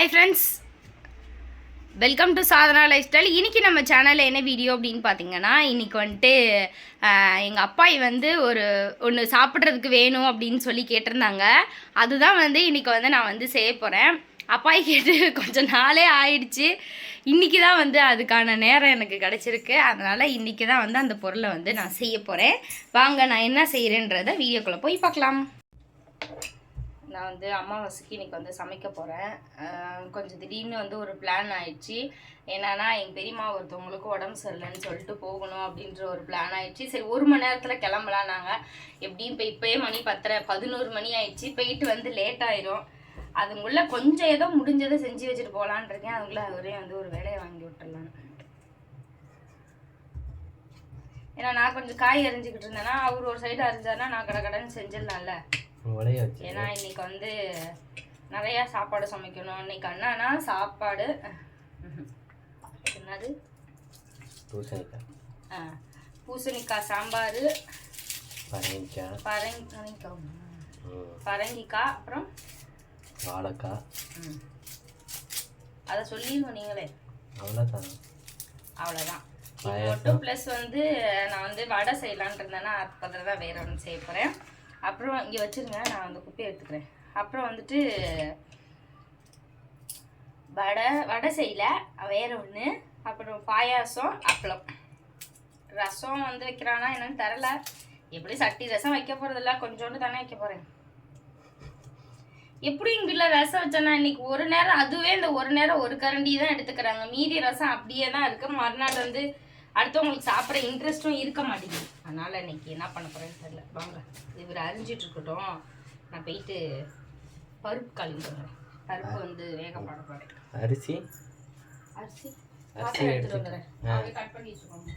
Hi friends welcome to Sadhana life style இன்றைக்கி நம்ம சேனலில் என்ன வீடியோ அப்படின்னு பார்த்தீங்கன்னா இன்றைக்கி வந்துட்டு எங்கள் அப்பாய் வந்து ஒரு ஒன்று சாப்பிட்றதுக்கு வேணும் அப்படின்னு சொல்லி கேட்டிருந்தாங்க. அதுதான் வந்து இன்றைக்கி வந்து நான் வந்து செய்ய போகிறேன் அப்பாய் கேட்டு கொஞ்சம் நாளே ஆயிடுச்சு. இன்றைக்கி தான் வந்து அதுக்கான நேரம் எனக்கு கிடச்சிருக்கு. அதனால் இன்றைக்கி தான் வந்து அந்த பொருளை வந்து நான் செய்ய போகிறேன் வாங்க நான் என்ன செய்கிறேன்றதை வீடியோக்குள்ளே போய் பார்க்கலாம். நான் வந்து அமாவாசைக்கு இன்னைக்கு வந்து சமைக்க போகிறேன் கொஞ்சம் திடீர்னு வந்து ஒரு பிளான் ஆயிடுச்சு. என்னன்னா எங்கள் பெரியம்மா ஒருத்தவங்களுக்கு உடம்பு சரியில்லைன்னு சொல்லிட்டு போகணும் அப்படின்ற ஒரு பிளான் ஆயிடுச்சு. சரி ஒரு மணி நேரத்தில் கிளம்பலாம் நாங்கள் எப்படியும் இப்போ இப்போயே மணி பத்தரை பதினோரு மணி ஆயிடுச்சு. போயிட்டு வந்து லேட் ஆயிரும். அதுக்குள்ள கொஞ்சம் ஏதோ முடிஞ்சதை செஞ்சு வச்சுட்டு போகலான் இருக்கேன். அதுக்குள்ள அவரே வந்து ஒரு வேலையை வாங்கி விட்டுறலான்னு ஏன்னா நான் கொஞ்சம் காய் அரிஞ்சுக்கிட்டு இருந்தேன்னா அவர் ஒரு சைடு அரிஞ்சாருன்னா நான் கடை கடைன்னு செஞ்சிடலாம்ல. உலைய வச்சு ஏன்னா இன்னைக்கு வந்து நிறைய சாப்பாடு சமைக்கணும். இன்னைக்கு அண்ணானா சாப்பாடு. என்னது? பூசணிக்காய். ஆ, பூசணிக்காய் சாம்பார். பரங்கிக்காய். பரங்கிக்காய். ம், பரங்கிக்காய் அப்புறம்? வாழைக்காய். அதை சொல்லிடுங்க நீங்களே. அவ்வளோதான். அவ்வளோதான். இது. மட்டும் ப்ளஸ் வந்து நான் வந்து வடை செய்யலான் இருந்தேன்னா அதில் தான் வேற ஒன்று செய்ய போகிறேன் அப்புறம் இங்கே வச்சிருங்க நான் அந்த குப்பையை எடுத்துக்கிறேன். அப்புறம் வந்துட்டு வடை வடை செய்யல வேறு ஒன்று அப்புறம் பாயாசம் அப்பளம். ரசம் வந்து வைக்கிறானா என்னன்னு தெரில எப்படி சட்டி ரசம் வைக்க போகிறதில்ல கொஞ்சோண்டு தானே வைக்க போகிறேன் எப்படி எங்கள் வீட்டில் ரசம் வச்சேன்னா இன்னைக்கு ஒரு நேரம் அதுவே இந்த ஒரு நேரம் ஒரு கரண்டி தான் எடுத்துக்கிறாங்க. மீதி ரசம் அப்படியே தான் இருக்குது மறுநாள் வந்து அடுத்தவங்களுக்கு சாப்பிட்ற இன்ட்ரெஸ்ட்டும் இருக்க மாட்டேங்குது. அதனால இன்னைக்கு என்ன பண்ண போறேன்னு தெரியல. வாங்க. இவர் அரிஞ்சிட்டு இருக்கட்டும். நான் போயிட்டு பருப்பு வந்துடுறேன் பருப்பு வந்து வேக போட போறேன். அரிசி? அரிசி. அரிசி எடுத்துட்டு வந்துடுறேன். கட் பண்ணி வச்சுக்கோங்க.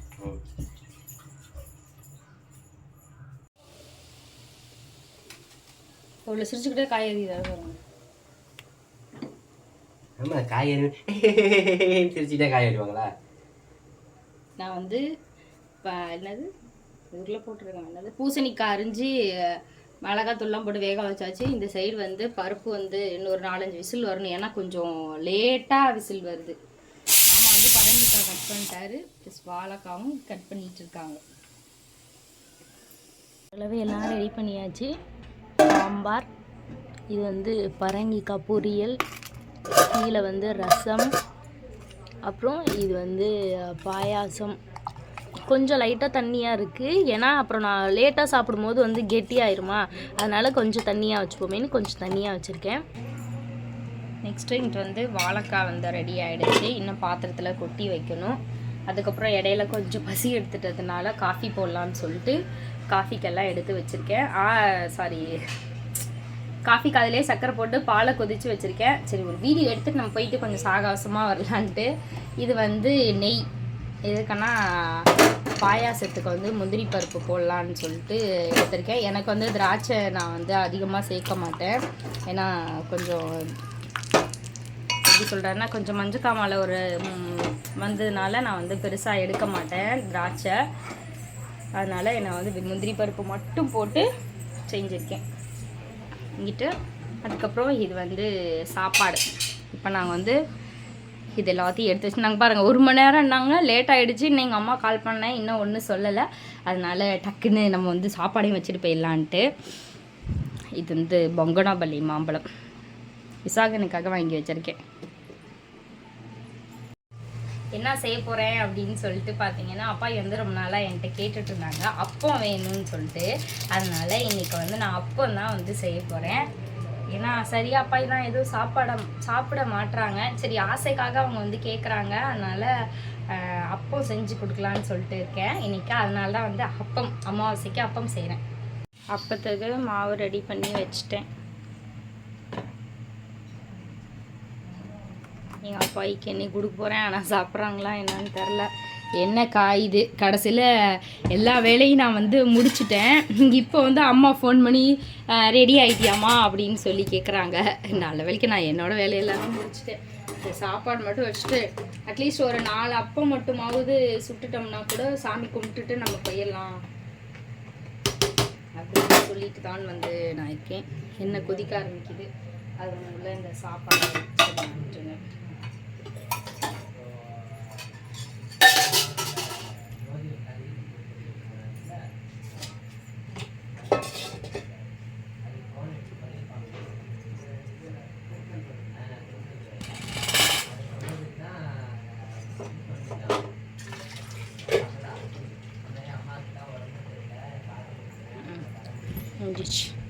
இவ்வளோ சிரிச்சுக்கிட்டே காய்கறி தருவாங்க ஆமாம் காய்கறி திருச்சிட்டே காய் வருவாங்களா நான் வந்து இப்போ என்னது? ஊரில் போட்டிருக்கேன். என்னது? பூசணிக்காய் அரிஞ்சு மிளகாத்தூள்லாம் போட்டு வேக வச்சாச்சு. இந்த சைடு வந்து பருப்பு வந்து இன்னொரு நாலஞ்சு விசில் வரணும். ஏன்னா கொஞ்சம் லேட்டாக விசில் வருது. மாமா வந்து பரங்கிக்காய் கட் பண்ணிட்டாரு. ப்ளஸ் வாழைக்காவும் கட் பண்ணிட்டு இருக்காங்க. அளவு எல்லாம் ரெடி பண்ணியாச்சு. சாம்பார் இது வந்து பரங்கிக்காய் பொரியல் கீழே வந்து ரசம் அப்புறம் இது வந்து பாயாசம். கொஞ்சம் லைட்டாக தண்ணியாக இருக்குது ஏன்னா அப்புறம் நான் லேட்டாக சாப்பிடும்போது வந்து கெட்டியாயிருமா அதனால் கொஞ்சம் தண்ணியாக வச்சுப்போமேன்னு கொஞ்சம் தண்ணியாக வச்சுருக்கேன். நெக்ஸ்ட்டு இங்கிட்டு வந்து வாழைக்காய் வந்து ரெடி ஆகிடுச்சு இன்னும் பாத்திரத்தில் கொட்டி வைக்கணும். அதுக்கப்புறம் இடையில கொஞ்சம் பசி எடுத்துட்டதுனால காஃபி போடலான்னு சொல்லிட்டு காஃபிக்கெல்லாம் எடுத்து வச்சுருக்கேன். ஆ சாரி காஃபிக்கு அதிலே சக்கரை போட்டு பாலை கொதிச்சு வச்சுருக்கேன். சரி ஒரு வீடியோ எடுத்துகிட்டு நம்ம போயிட்டு கொஞ்சம் சாகாசமாக வரலான்ட்டு. இது வந்து நெய். எதுக்குன்னா பாயாசத்துக்கு வந்து முந்திரி பருப்பு போடலான்னு சொல்லிட்டு எடுத்திருக்கேன். எனக்கு வந்து திராட்சை நான் வந்து அதிகமாக சேர்க்க மாட்டேன். ஏன்னா கொஞ்சம் எப்படி சொல்கிறேன்னா கொஞ்சம் மஞ்சக்காமலை ஒரு வந்ததுனால நான் வந்து பெருசாக எடுக்க மாட்டேன் திராட்சை. அதனால் நான் வந்து முந்திரி பருப்பு மட்டும் போட்டு செஞ்சுருக்கேன். இங்கிட்டு அதுக்கப்புறம் இது வந்து சாப்பாடு. இப்போ நாங்கள் வந்து இது எல்லாத்தையும் எடுத்து வச்சு நாங்கள் பாருங்கள் ஒரு மணி நேரம்னாங்க லேட் ஆகிடுச்சு இன்னும் எங்கள் அம்மா கால் பண்ணேன் இன்னும் ஒன்றும் சொல்லலை. அதனால் டக்குன்னு நம்ம வந்து சாப்பாடையும் வச்சுட்டு போயிடலான்ட்டு இது வந்து பொங்கனாபள்ளி மாம்பழம். விசாகனுக்காக வாங்கி வச்சுருக்கேன். என்ன செய்ய போகிறேன் அப்படின்னு சொல்லிட்டு பார்த்தீங்கன்னா அப்பா வந்து ரொம்ப நாளாக என்கிட்ட கேட்டுட்டு இருந்தாங்க அப்பம் வேணும்னு சொல்லிட்டு. அதனால இன்னைக்கு வந்து நான் அப்பம் தான் வந்து செய்ய போகிறேன் ஏன்னா சரியா அப்பா தான் எதுவும் சாப்பாட சாப்பிட மாட்றாங்க. சரி ஆசைக்காக அவங்க வந்து கேட்குறாங்க அதனால் அப்பம் செஞ்சு கொடுக்கலான்னு சொல்லிட்டு இருக்கேன். இன்னைக்கு அதனால தான் வந்து அப்பம் அமாவாசைக்கு அப்பம் செய்கிறேன் அப்பத்துக்கு மாவு ரெடி பண்ணி வச்சுட்டேன். எங்கள் அப்பாய்க்கு என்னை கொடுக்க போகிறேன் ஆனால் சாப்பிட்றாங்களா என்னன்னு தெரில என்ன காயுது கடைசியில் எல்லா வேலையும் நான் வந்து முடிச்சிட்டேன். இப்போ வந்து அம்மா ஃபோன் பண்ணி ரெடி ஆகிட்டியாம்மா அப்படின்னு சொல்லி கேட்குறாங்க நல்ல வேலைக்கு நான் என்னோடய வேலையெல்லாம் முடிச்சிட்டேன். இந்த சாப்பாடு மட்டும் வச்சுட்டு அட்லீஸ்ட் ஒரு நாலு அப்பம் மட்டுமாவது சுட்டுட்டோம்னா கூட சாமி கும்பிட்டுட்டு நம்ம போயிடலாம். அப்படின்னு சொல்லிட்டு தான் வந்து நான் இருக்கேன். என்ன கொதிக்க ஆரம்பிக்குது? அது உள்ள இந்த சாப்பாடு onde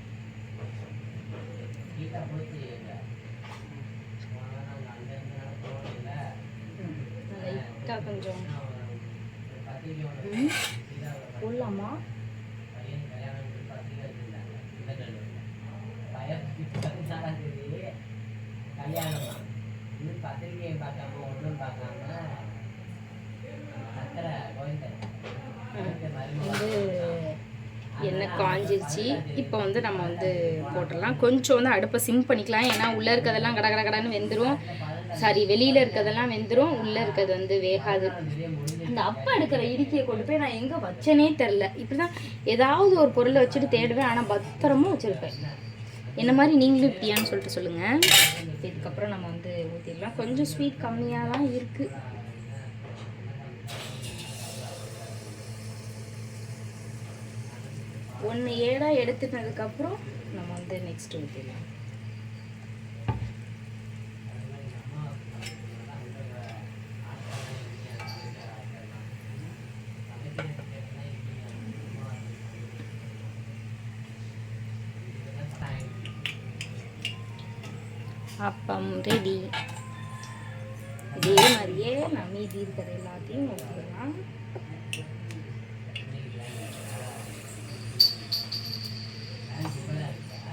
காஞ்சிருச்சு. இப்போ வந்து நம்ம வந்து போட்டுடலாம். கொஞ்சம் வந்து அடுப்பை சிம் பண்ணிக்கலாம். ஏன்னா உள்ளே இருக்கிறதெல்லாம் கட கட கடன்னு வெந்துடும் சாரி வெளியில் இருக்கிறதெல்லாம் வெந்துடும் உள்ளே இருக்கிறது வந்து வேகாது. இந்த அப்பா எடுக்கிற இடுக்கியை கொண்டு போய் நான் எங்கே வச்சேனே தெரில இப்படி தான் ஏதாவது ஒரு பொருளை வச்சுட்டு தேடுவேன். ஆனால் பத்திரமும் வச்சுருப்பேன். என்ன மாதிரி நீங்களும் இப்படியான்னு சொல்லிட்டு சொல்லுங்கள் இதுக்கப்புறம் நம்ம வந்து ஊற்றிடலாம் கொஞ்சம் ஸ்வீட் கம்மியாக தான் இருக்குது ஒன்று ஏடாக எடுத்துனதுக்கப்புறம் நம்ம வந்து நெக்ஸ்ட் ஊற்றிடலாம் அப்பம் ரெடி இதே மாதிரியே நான் மீதி இருக்கிற எல்லாத்தையும் ஊற்றிடலாம்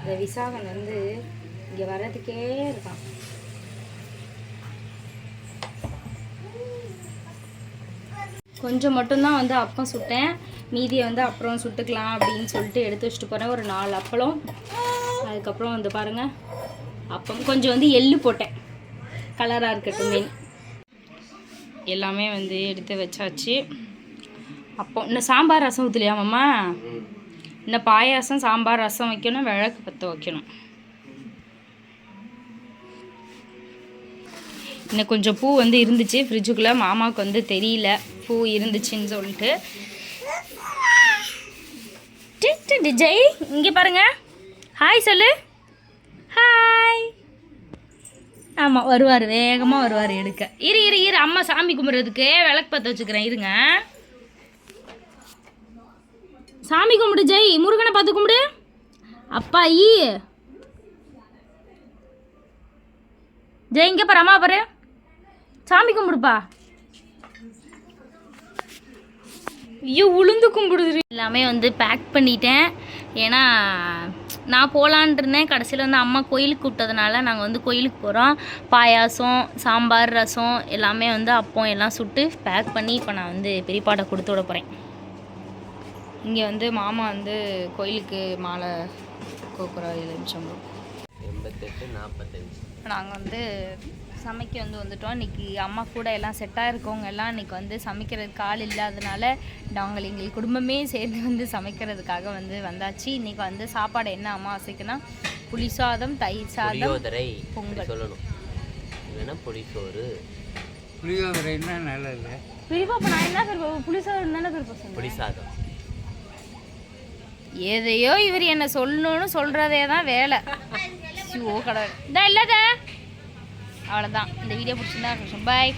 இந்த விசாகன் வந்து இங்கே வர்றதுக்கே இருக்கான். கொஞ்சம் மட்டும்தான் வந்து அப்பம் சுட்டேன். மீதியை வந்து அப்புறம் சுட்டுக்கலாம் அப்படின்னு சொல்லிட்டு எடுத்து வச்சுட்டு போகிறேன் ஒரு நாலு அப்பளம். அதுக்கப்புறம் வந்து பாருங்கள் அப்பம். கொஞ்சம் வந்து எள்ளு போட்டேன். கலராக இருக்கட்டும் மீன் எல்லாமே வந்து எடுத்து வச்சாச்சு. அப்போ இன்னும் சாம்பார் ரசம் ஊற்றலையா மாமா? இந்த பாயாசம் சாம்பார் ரசம் வைக்கணும் விளக்கு பற்ற வைக்கணும். இன்னும் கொஞ்சம் பூ வந்து இருந்துச்சு. ஃப்ரிட்ஜுக்குள்ளே மாமாவுக்கு வந்து தெரியல. பூ இருந்துச்சுன்னு சொல்லிட்டு. டி- ஜெய் இங்கே பாருங்க. ஹாய் சொல்லு. ஹாய் ஆமாம் வருவார். வேகமாக வருவார் எடுக்க. இரு இரு இரு. அம்மா சாமி கும்பிட்றதுக்கு விளக்கு பற்ற வச்சுக்கிறேன். இருங்க. சாமி கும்பிடு ஜெய். முருகனை பார்த்து கும்பிடு. அப்பா ஈ ஜெய் இங்கே பாரு அம்மா பாரு. சாமி கும்பிடுப்பா. ஐயோ உளுந்து கும்பிடுது. எல்லாமே வந்து பேக் பண்ணிட்டேன். ஏன்னா நான் போகலான் இருந்தேன். கடைசியில் வந்து அம்மா கோயிலுக்கு கூப்பிட்டதுனால நாங்கள் வந்து கோயிலுக்கு போகிறோம் பாயாசம் சாம்பார் ரசம் எல்லாமே வந்து அப்பம் எல்லாம் சுட்டு பேக் பண்ணி இப்போ நான் வந்து பெரியப்பாட்டை கொடுத்து விட போகிறேன் இங்கே வந்து மாமா வந்து கோயிலுக்கு மாலை கோக்குறா எலுமிச்சம்பழம் எண்பத்தெட்டு நாற்பத்தஞ்சு நாங்கள் வந்து சமைக்க வந்து வந்துட்டோம். இன்றைக்கி அம்மா கூட எல்லாம் செட்டாக இருக்கவங்க எல்லாம் இன்றைக்கி வந்து சமைக்கிறதுக்கு ஆள் இல்லாதனால நாங்கள் எங்கள் குடும்பமே சேர்ந்து வந்து சமைக்கிறதுக்காக வந்து வந்தாச்சு. இன்றைக்கி வந்து சாப்பாடு என்ன அமாவாசைக்குன்னா புளி சாதம் தயிர் சாதம் பொங்கல். சொல்லணும். இல்லைன்னா புளிசோறு புளியோதரைன்னா நல்லது பிரிப்பா இப்போ நான் என்ன பேர் புளி சாதம் தானே பேர் சொன்னேன் புளிசாதம் எதையோ இவர் என்ன சொல்லணும்னு சொல்கிறதே தான் வேலை. ஐயோ கடவுள். இதான் இல்லாத. அவ்வளோதான் இந்த வீடியோ பிடிச்சிருந்தா பாய்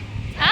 ஆ